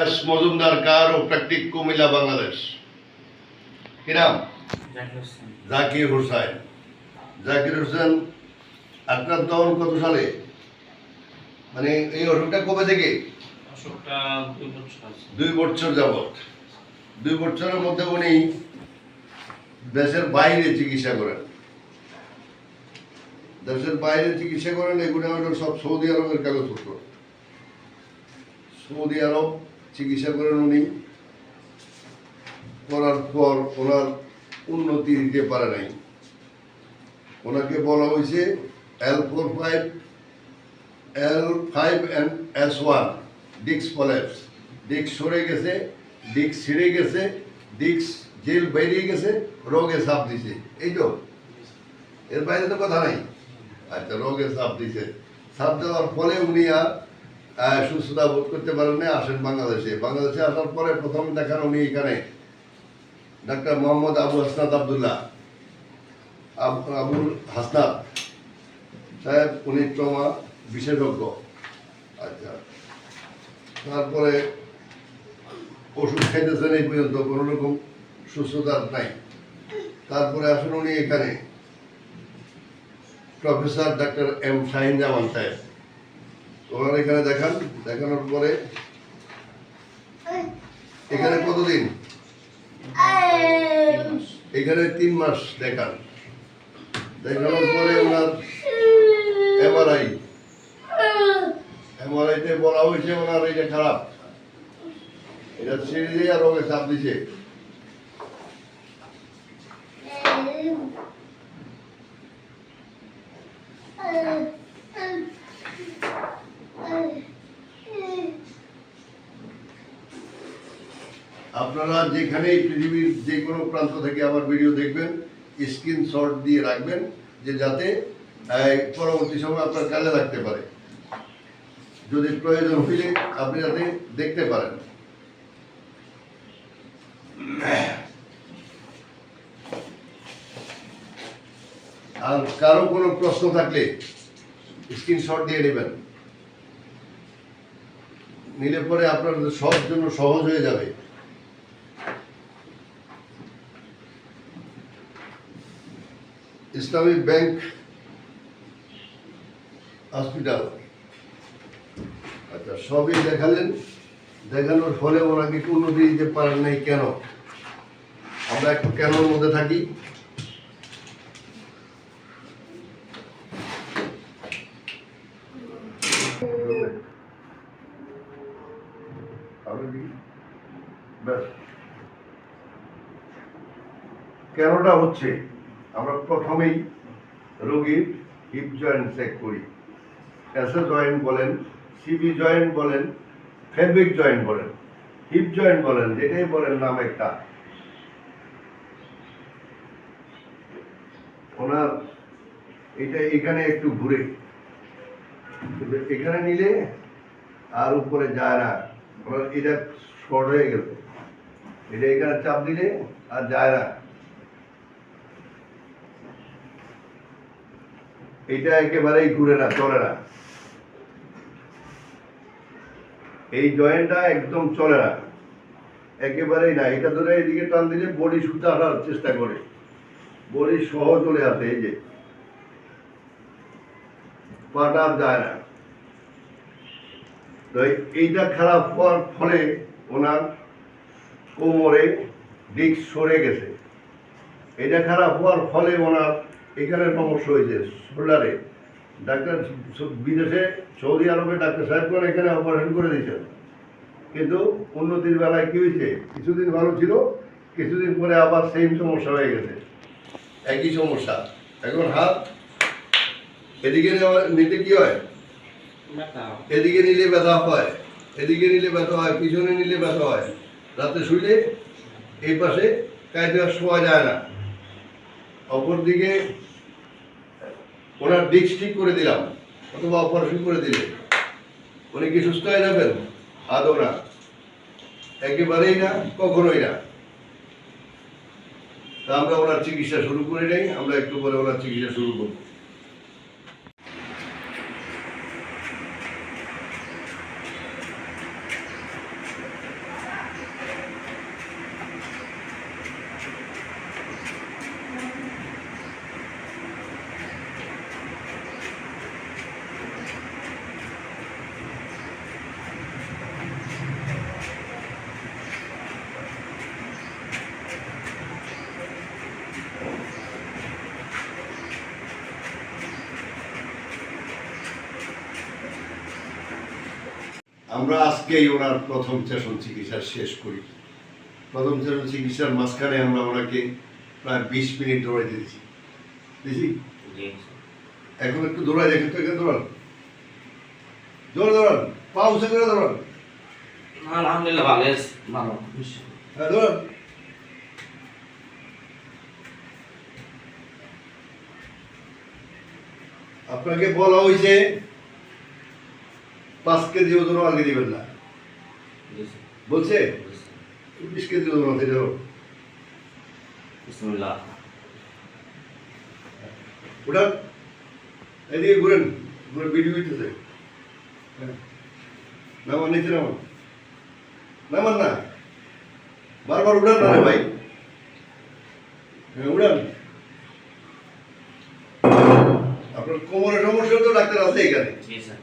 S Majumdar কার ও প্র্যাকটিক কুমিল্লা বাংলাদেশ? কি নাম? জাকির হোসেন। জাকির হোসেন। আক্রান্ত হন কত সালে? মানে এই অসুখটা কবে থেকে? দুই বছর যাবৎ। দুই বছরের মধ্যে উনি দেশের বাইরে চিকিৎসা করেন। দেশের বাইরে চিকিৎসা করেন এগুলো সব সৌদি আরবের কাগজপত্র। সৌদি আরব চিকিৎসা করেন উনি। করার পর ওনার উন্নতি দিতে পারে নাই। ওনাকে বলা হয়েছে L four five L five and S one ডিক্স পলেপস। ডিক্স সরে গেছে ডিক্স ছিঁড়ে গেছে ডিক্স জেল বেরিয়ে গেছে, রোগে সাপ দিছে। এই তো। এর বাইরে তো কথা নাই। আচ্ছা রোগে সাপ দিছে। সাপ দেওয়ার ফলে উনি আর সুস্থতা বোধ করতে পারেন না আসেন বাংলাদেশে। বাংলাদেশে আসার পরে প্রথম দেখান উনি এখানে। ডাক্তার মোহাম্মদ আবু হাসনাত আবদুল্লাহ। আব- আবুল হাসনাত। সাহেব উনি ট্রমা বিশেষজ্ঞ। আচ্ছা। তারপরে ওষুধ খাইতেছেন এই পর্যন্ত, কোনো রকম সুস্থতা নাই। তারপরে আসুন উনি এখানে। প্রফেসর ডাক্তার এম শাহিন জামান সাহেব। ওনার এখানে দেখান, দেখানোর পরে। এখানে কতদিন? এখানে তিন মাস দেখান। দেখানোর পরে ওনার এমআরআই এমআরআইতে বলা হয়েছে ওনার এটা খারাপ। এটা দিয়ে আর ওকে চাপ দিছে। আপনারা যেখানে পৃথিবীর যে কোনো প্রান্ত থেকে আমার ভিডিও দেখবেন স্ক্রিনশট দিয়ে রাখবেন, যে যাতে পরবর্তী সময় আপনার কাজে লাগতে পারে। যদি প্রয়োজন হইলে আপনি যাতে দেখতে পারেন। আর কারও কোনো প্রশ্ন থাকলে স্ক্রিনশট দিয়ে নেবেন। নিলে পরে আপনার সব জন্য সহজ হয়ে যাবে। Islamic bank hospital. আচ্ছা সবই দেখালেন। দেখানোর ফলে ওনাকে একটু উন্নতি দিতে পারেন নাই কেন? আমরা একটু কেনর মধ্যে থাকি। কেনটা হচ্ছে? আমরা প্রথমেই রোগীর হিপ জয়েন্ট চেক করি। এসএ জয়েন্ট বলেন সিবি জয়েন্ট বলেন ফেব্রিক জয়েন্ট বলেন হিপ জয়েন্ট বলেন, যেটাই বলেন নাম একটা। ওনার এটা এখানে একটু ঘুরে। এখানে নিলে আর উপরে যায় না। এটা শর্ট হয়ে গেছে এটা এখানে চাপ দিলে আর যায় না। এটা একেবারেই ঘুরে না, চলে না। এই জয়েন্টটা একদম চলে না। একেবারেই না, এটা ধরে এদিকে টান দিলে বডি সুতা আসার চেষ্টা করে। বডি সহ চলে আসে, এই যে। পাটা যায় না। তো এইটা খারাপ হওয়ার ফলে ওনার কোমরে ডিস্ক সরে গেছে। এটা খারাপ হওয়ার ফলে ওনার এখানে সমস্যা হয়েছে। শোল্ডারে ডাক্তার বিদেশে সৌদি আরবে ডাক্তার সাহেব করে এখানে অপারেশন করে দিয়েছেন। কিন্তু উন্নতির বেলায় কি হয়েছে? কিছুদিন ভালো ছিল কিছুদিন পরে আবার সেম সমস্যা হয়ে গেছে। একই সমস্যা। এখন হাত এদিকে নেওয়া- নিতে কি হয়? এদিকে নিলে ব্যথা হয়। এদিকে নিলে ব্যথা হয় পিছনে নিলে ব্যথা হয়। রাতে শুইলে এই পাশে কায়দা শোয়া যায় না। অপরদিকে ওনার ডিস্ক ঠিক করে দিলাম, অথবা অপারেশন করে দিলে। উনি কি সুস্থ হয়ে যাবেন আদৌ না একেবারেই না, কখনোই না। তা আমরা ওনার চিকিৎসা শুরু করে নেই, আমরা একটু পরে ওনার চিকিৎসা শুরু করব। আমরা আজকেই ওনার প্রথম সেশন চিকিৎসা শেষ করি। প্রথম সেশন চিকিৎসার মাঝখানে আমরা ওনাকে প্রায় বিশ মিনিট দৌড়াইতে দিয়েছি। দিয়েছি? জি। এখন একটু দৌড়াই দেখেন তো এখানে দৌড়ান। জোর দৌড়ান পা উঁচু করে দৌড়ান। আলহামদুলিল্লাহ ভালো ভালো। হ্যাঁ দৌড়ান। আপনাকে বলা হয়েছে পাঁচ কেজি ওজন আগে দিবেন না। বলছে? বিশ কেজি ওজন আছে ধরো বিসমিল্লাহ। এদিকে ঘুরেন। ঘুরে ভিডিও হইতেছে হ্যাঁ। নামান নিচে নামান। নামান না। বারবার উড়ান না রে ভাই। হ্যাঁ উড়ান আপনার কোমরের সমস্যা তো ডাক্তার আছে এখানে জি স্যার হ্যাঁ, নামান উড়ান হ্যাঁ।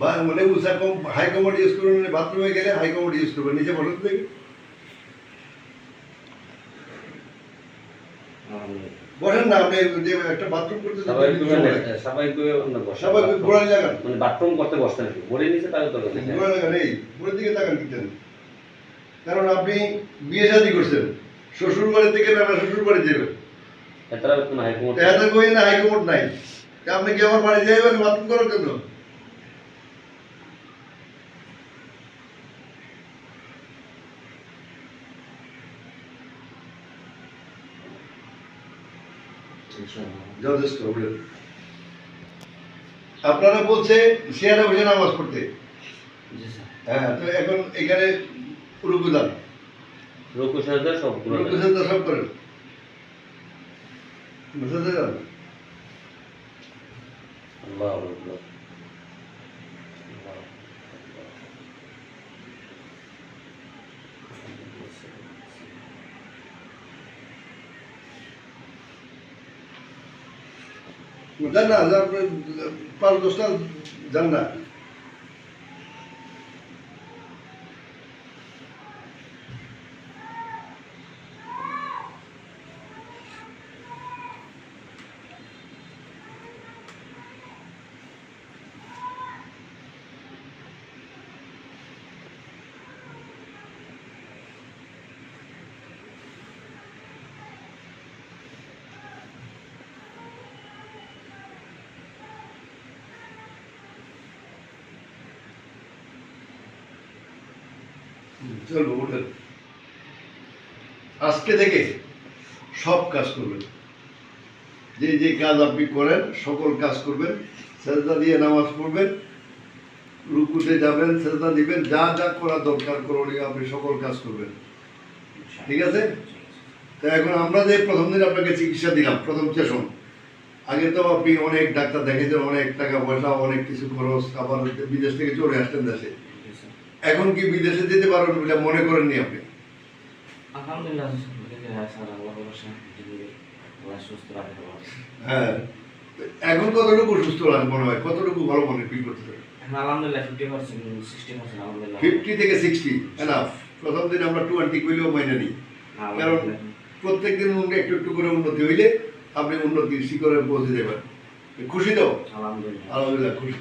বা মানে উষা কম ইউজ করবেন মানে বাথরুমে গেলে হাই কমোড ইউজ করবেন নিচে দেখি বসেন না আপনি যে একটা বাথরুম করতে স্বাভাবিক জায়গা। মানে বাথরুম করতে বসতে নাকি বলে নিচে তাহলে তো জায়গা নেই। দিকে তাকান কিনতেন কারণ আপনি বিয়ে শাদী করছেন। শ্বশুর বাড়ি থেকে না শ্বশুর বাড়ি যাবেন। এতটা কোনো এত কই না নাই। আপনি কি আমার বাড়ি যাইবেন বাথরুম করার জন্য? যথেষ্ট আপনারা বলছে শেয়ারে বসে নামাজ পড়তে। হ্যাঁ তো এখন এখানে রুকু যান রুকু সাজদা সব রুকু সেজদা সব করেন বুঝতে যান আল্লাহ जाणार हजार रुपये पाच दिवसात চলবো ওঠেন আজকে থেকে সব কাজ করবেন। যে যে কাজ আপনি করেন, সকল কাজ করবেন। সেজদা দিয়ে নামাজ পড়বেন, রুকুতে যাবেন, সেজদা দিবেন, যা যা করা দরকার করণীয় আপনি সকল কাজ করবেন। ঠিক আছে? তা এখন আমরা যে প্রথম দিন আপনাকে চিকিৎসা দিলাম, প্রথম সেশন। আগে তো আপনি অনেক ডাক্তার দেখেছেন অনেক টাকা পয়সা, অনেক কিছু খরচ, আবার বিদেশ থেকে চলে আসতেন দেশে। এখন কি বিদেশে যেতে পারবেন বলে মনে করেননি আপনি? আলহামদুলিল্লাহ হ্যাঁ হ্যাঁ এখন কতটুকু সুস্থ লাগে মনে হয়? কতটুকু ভালো মনে ফিল করতে ফিফটি থেকে সিক্সটি এনাফ প্রথম দিন আমরা টোয়েন্টি কইলেও মাইনে নিই। কারণ প্রত্যেক দিন একটু একটু করে উন্নতি হইলে আপনি উন্নতির শিখরে পৌঁছে যাবেন। খুশি তো? আলহামদুলিল্লাহ। আলহামদুলিল্লাহ খুশি।